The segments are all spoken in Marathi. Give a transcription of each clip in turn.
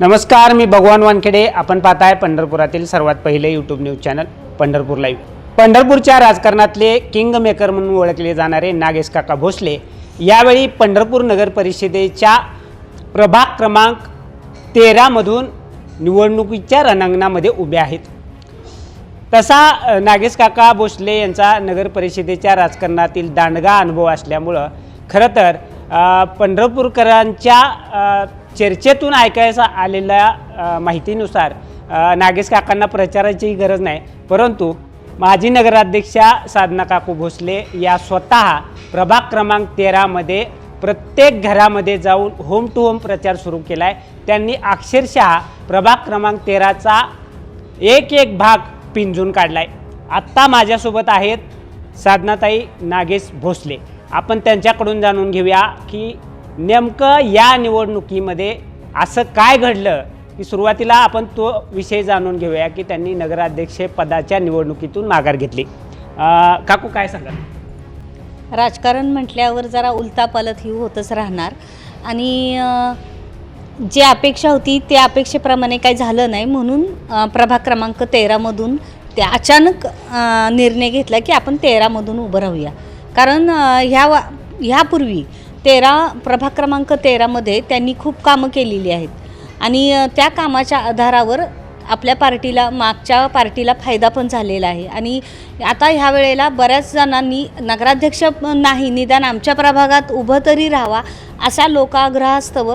नमस्कार मी भगवान वानखेडे. आपण पाहताय पंढरपुरातील सर्वात पहिले YouTube news channel Pandharpur live पंढरपूरच्या राजकारणातले किंग मेकर म्हणून ओळखले जाणारे नागेश काका भोसले यावेळी पंढरपूर नगर परिषदेच्या प्रभाग क्रमांक तेरामधून निवडणुकीच्या रणांगणामध्ये उभे आहेत. तसा नागेश काका भोसले यांचा नगर परिषदेच्या राजकारणातील दांडगा अनुभव असल्यामुळं खरं तर पंढरपूरकरांच्या चर्चेतून ऐकायचा आलेल्या माहितीनुसार नागेश काकांना प्रचाराची गरज नाही. परंतु माजी नगराध्यक्षा साधना काकू भोसले या स्वतः प्रभाग क्रमांक तेरामध्ये प्रत्येक घरामध्ये जाऊन होम टू होम प्रचार सुरू केला आहे त्यांनी अक्षरशः प्रभाग क्रमांक तेराचा एक एक भाग पिंजून काढला आहे आत्ता माझ्यासोबत आहेत साधनाताई नागेश भोसले. आपण त्यांच्याकडून जाणून घेऊया की नेमकं या निवडणुकीमध्ये असं काय घडलं की सुरुवातीला आपण तो विषय जाणून घेऊया की त्यांनी नगराध्यक्ष पदाच्या निवडणुकीतून माघार घेतली. काकू काय सांगा राजकारण म्हटल्यावर जरा उलतापालत ही होतच राहणार. आणि जे जी अपेक्षा होती त्या अपेक्षेप्रमाणे काही झालं नाही म्हणून प्रभाग क्रमांक तेरामधून ते अचानक निर्णय घेतला की आपण तेरामधून उभं राहूया. कारण ह्या वा ह्यापूर्वी तेरा प्रभाग क्रमांक तेरामध्ये त्यांनी खूप कामं केलेली आहेत. आणि त्या कामाच्या आधारावर आपल्या पार्टीला मागच्या पार्टीला फायदा पण झालेला आहे. आणि आता ह्या वेळेला बऱ्याच जणांनी नगराध्यक्ष नाही निदान आमच्या प्रभागात उभं तरी राहावा असा लोकाग्रहास्तव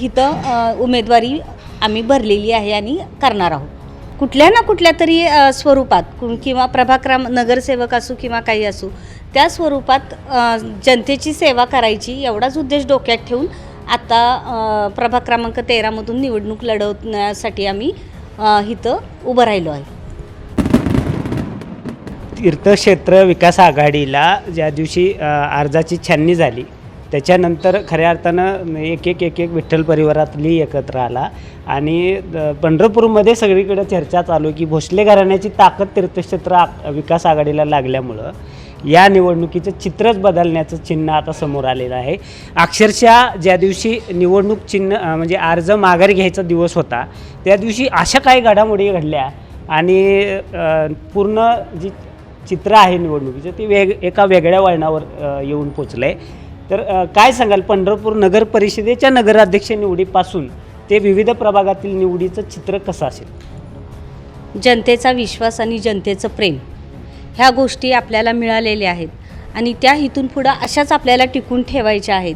इथं उमेदवारी आम्ही भरलेली आहे आणि करणार आहोत. कुठल्या ना कुठल्या तरी स्वरूपात किंवा प्रभाक्रम नगरसेवक असू किंवा काही असू त्या स्वरूपात जनतेची सेवा करायची एवढाच उद्देश डोक्यात ठेवून आता प्रभाग क्रमांक तेरामधून निवडणूक लढवण्यासाठी आम्ही इथं उभं राहिलो आहे. तीर्थक्षेत्र विकास आघाडीला ज्या दिवशी अर्जाची छाननी झाली त्याच्यानंतर खऱ्या अर्थानं एक एक एक एक विठ्ठल परिवारातली एकत्र आला. आणि पंढरपूरमध्ये सगळीकडे चर्चा चालू की भोसले घराण्याची ताकद तीर्थक्षेत्र आ- विकास आघाडीला लागल्यामुळं या निवडणुकीचं चित्रच बदलण्याचं चिन्ह आता समोर आलेलं आहे. अक्षरशः ज्या दिवशी निवडणूक चिन्ह म्हणजे अर्ज माघारी घ्यायचा दिवस होता त्या दिवशी अशा काही घडामोडी घडल्या आणि पूर्ण जी चित्र आहे निवडणुकीचं ते वेग एका वेगळ्या वळणावर येऊन पोचलं आहे तर काय सांगाल? पंढरपूर नगर परिषदेच्या नगराध्यक्ष निवडीपासून ते विविध प्रभागातील निवडीचं चित्र कसं असेल? जनतेचा विश्वास आणि जनतेचं प्रेम ह्या गोष्टी आपल्याला मिळालेल्या आहेत आणि त्या इथून पुढं अशाच आपल्याला टिकून ठेवायच्या आहेत.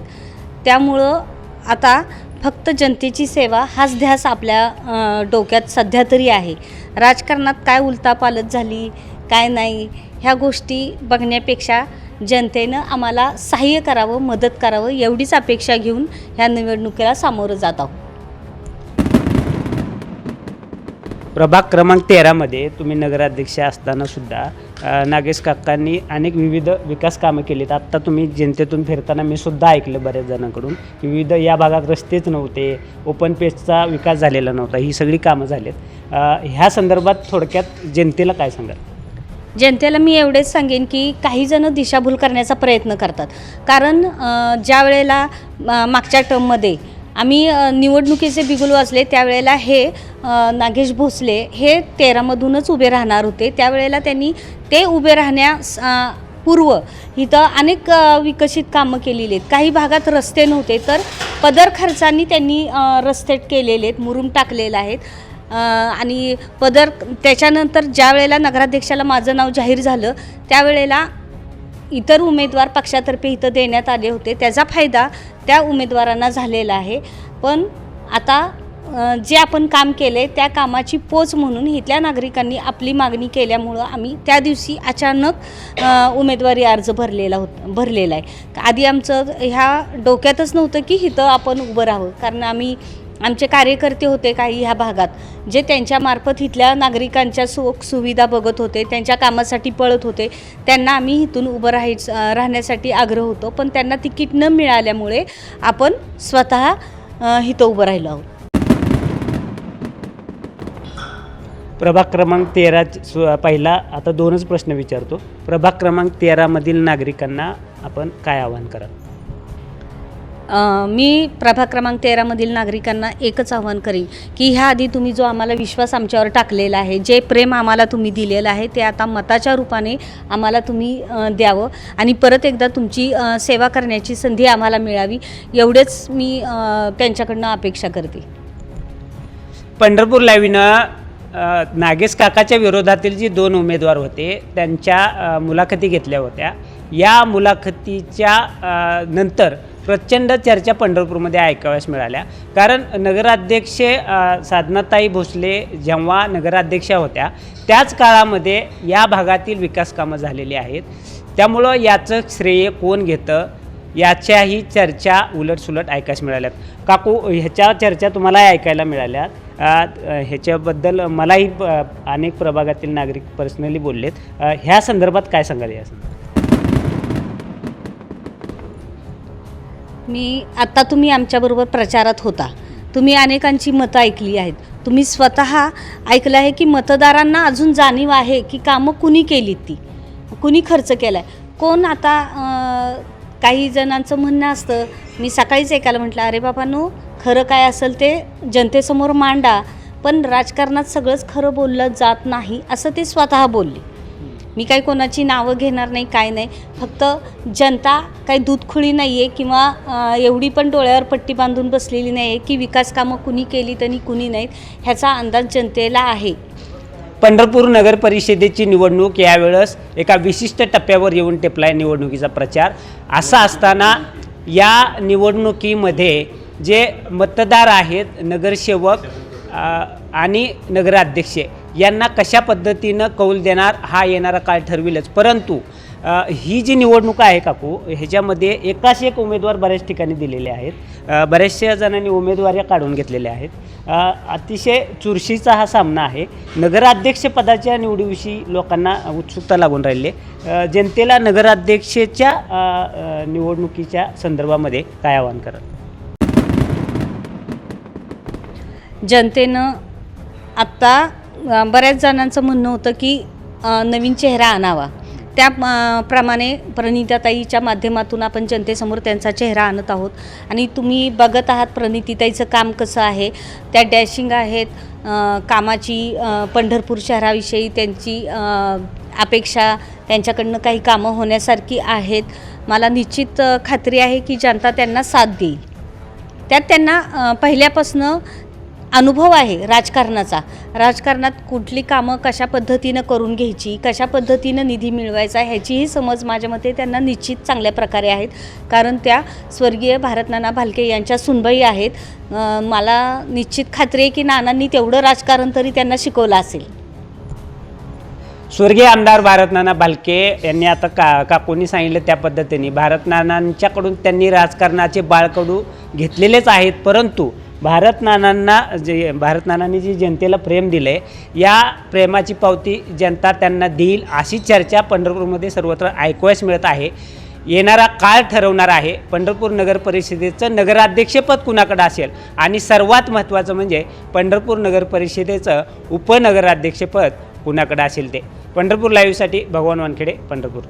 त्यामुळं आता फक्त जनतेची सेवा हाच ध्यास आपल्या डोक्यात सध्या तरी आहे. राजकारणात काय उलतापालत झाली काय नाही ह्या गोष्टी बघण्यापेक्षा जनतेनं आम्हाला सहाय्य करावं मदत करावं एवढीच अपेक्षा घेऊन ह्या निवडणुकीला सामोरं जात आहोत. प्रभाग क्रमांक तेरामध्ये तुम्ही नगराध्यक्ष असताना सुद्धा नागेश काकांनी अनेक विविध विकास कामं केलीत. आत्ता तुम्ही जनतेतून फिरताना मी सुद्धा ऐकलं बऱ्याच जणांकडून की विविध या भागात रस्तेच नव्हते ओपन पेजचा विकास झालेला नव्हता ही सगळी कामं झालीत. ह्या संदर्भात थोडक्यात जनतेला काय सांगाल? जनतेला मी एवढेच सांगेन की काही जण दिशाभूल करण्याचा प्रयत्न करतात. कारण ज्या वेळेला मागच्या टर्ममध्ये आम्ही निवडणुकीचे बिगुल वाजले त्यावेळेला हे नागेश भोसले हे तेरामधूनच उभे राहणार होते. त्यावेळेला त्यांनी ते उभे राहण्यास पूर्व इथं अनेक विकसित कामं केलेली आहेत. काही भागात रस्ते नव्हते तर पदर खर्चांनी त्यांनी रस्ते केलेले आहेत मुरुम टाकलेले आहेत. आणि पदर त्याच्यानंतर ज्या वेळेला नगराध्यक्षाला माझं नाव जाहीर झालं त्यावेळेला इतर उमेदवार पक्षातर्फे इथं देण्यात आले होते. त्याचा फायदा त्या उमेदवारांना झालेला आहे. पण आता जे आपण काम केले त्या कामाची पोच म्हणून इथल्या नागरिकांनी आपली मागणी केल्यामुळं आम्ही त्या दिवशी अचानक उमेदवारी अर्ज भरलेला होत भरलेला आहे. आधी आमचं ह्या डोक्यातच नव्हतं की इथं आपण उभं राहावं. कारण आम्ही आमचे कार्यकर्ते होते काही ह्या भागात जे त्यांच्यामार्फत इथल्या नागरिकांच्या सुख सुविधा बघत होते त्यांच्या कामासाठी पळत होते त्यांना आम्ही इथून उभं राहायचं राहण्यासाठी आग्रह होतो. पण त्यांना तिकीट न मिळाल्यामुळे आपण स्वतः इथं उभं राहिलो आहोत. प्रभाग क्रमांक तेरा पहिला आता दोनच प्रश्न विचारतो. प्रभाग क्रमांक तेरामधील नागरिकांना आपण काय आवाहन कराल? मी प्रभाग क्रमांक तेरामधील नागरिकांना एकच आव्हान करीन की ह्या आधी तुम्ही जो आम्हाला विश्वास आमच्यावर टाकलेला आहे जे प्रेम आम्हाला तुम्ही दिलेलं आहे ते आता मताच्या रूपाने आम्हाला तुम्ही द्यावं. आणि परत एकदा तुमची सेवा करण्याची संधी आम्हाला मिळावी एवढेच मी त्यांच्याकडनं अपेक्षा करते. पंढरपूर लाईव्हनं नागेश काकाच्या विरोधातील जी दोन उमेदवार होते त्यांच्या मुलाखती घेतल्या होत्या. या मुलाखतीच्या नंतर प्रचंड चर्चा पंढरपूरमध्ये ऐकाव्यास मिळाल्या. कारण नगराध्यक्ष साधनाताई भोसले जेव्हा नगराध्यक्षा होत्या त्याच काळामध्ये या भागातील विकास कामं झालेली आहेत. त्यामुळं याचं श्रेय कोण घेतं याच्याही चर्चा उलटसुलट ऐकायस मिळाल्यात. काकू ह्याच्या चर्चा तुम्हालाही ऐकायला मिळाल्या. ह्याच्याबद्दल मलाही प- अनेक प्रभागातील नागरिक पर्सनली बोललेत. ह्या संदर्भात काय सांगाल या संदर्भात? मी आत्ता तुम्ही आमच्याबरोबर प्रचारात होता. तुम्ही अनेकांची मतं ऐकली आहेत. तुम्ही स्वतः ऐकलं आहे की मतदारांना अजून जाणीव आहे की कामं कुणी केलीत ती? कुणी खर्च केला आहे कोण आता काही जणांचं म्हणणं असतं मी सकाळीच ऐकायला म्हटलं अरे बाबांनो खरं काय असेल ते जनतेसमोर मांडा पण राजकारणात सगळंच खरं बोललं जात नाही असं ते स्वतः बोलले. मी काही कोणाची नावं घेणार नाही काय नाही. फक्त जनता काही दूधखुळी नाही आहे किंवा एवढी पण डोळ्यावर पट्टी बांधून बसलेली नाही आहे की विकास कामं कुणी केली आणि कुणी नाहीत ह्याचा अंदाज जनतेला आहे. पंढरपूर नगर परिषदेची निवडणूक यावेळेस एका विशिष्ट टप्प्यावर येऊन टेपलाय निवडणुकीचा प्रचार. असा असताना या निवडणुकीमध्ये जे मतदार आहेत नगरसेवक आणि नगराध्यक्ष यांना कशा पद्धतीनं कौल देणार हा येणारा काळ ठरविलच. परंतु ही जी निवडणूक आहे काकू ह्याच्यामध्ये एकाच एक उमेदवार बऱ्याच ठिकाणी दिलेले आहेत. बऱ्याचशा जणांनी उमेदवाऱ्या काढून घेतलेल्या आहेत. अतिशय चुरशीचा हा सामना आहे. नगराध्यक्षपदाच्या निवडीविषयी लोकांना उत्सुकता लागून राहिली जनतेला नगराध्यक्षेच्या निवडणुकीच्या संदर्भामध्ये काय आवाहन करत जनतेनं आत्ता बऱ्याच जणांचं म्हणणं होतं की नवीन चेहरा आणावा. त्या प्रमाणे प्रणिताताईच्या माध्यमातून आपण जनतेसमोर त्यांचा चेहरा आणत आहोत. आणि तुम्ही बघत आहात प्रणितीताईचं काम कसं आहे? त्या डॅशिंग आहेत कामाची पंढरपूर शहराविषयी त्यांची अपेक्षा त्यांच्याकडनं काही कामं होण्यासारखी आहेत. मला निश्चित खात्री आहे की जनता त्यांना साथ देईल. त्यात त्यांना पहिल्यापासनं अनुभव आहे राजकारणाचा. राजकारणात कुठली कामं कशा पद्धतीनं करून घ्यायची कशा पद्धतीनं निधी मिळवायचा ह्याचीही समज माझ्या मते त्यांना निश्चित चांगल्या प्रकारे आहेत. कारण त्या स्वर्गीय भारतनाना भालके यांच्या सुनबाई आहेत. मला निश्चित खात्री आहे की नानांनी तेवढं राजकारण तरी त्यांना शिकवलं असेल. स्वर्गीय आमदार भारतनाना भालके यांनी आता का काकूंनी सांगितलं त्या पद्धतीने. भारतनानांच्याकडून त्यांनी राजकारणाचे बाळकडू घेतलेलेच आहेत परंतु भारतनानांना जे भारतनानांनी जी जनतेला प्रेम दिलं आहे या प्रेमाची पावती जनता त्यांना देईल अशी चर्चा पंढरपूरमध्ये सर्वत्र ऐकवायस मिळत आहे. येणारा काळ ठरवणार आहे. पंढरपूर नगर परिषदेचं नगराध्यक्षपद कुणाकडं असेल? आणि सर्वात महत्त्वाचं म्हणजे पंढरपूर नगर परिषदेचं उपनगराध्यक्षपद कुणाकडं असेल ते? पंढरपूर लाईव्हसाठी भगवान वानखेडे पंढरपूर.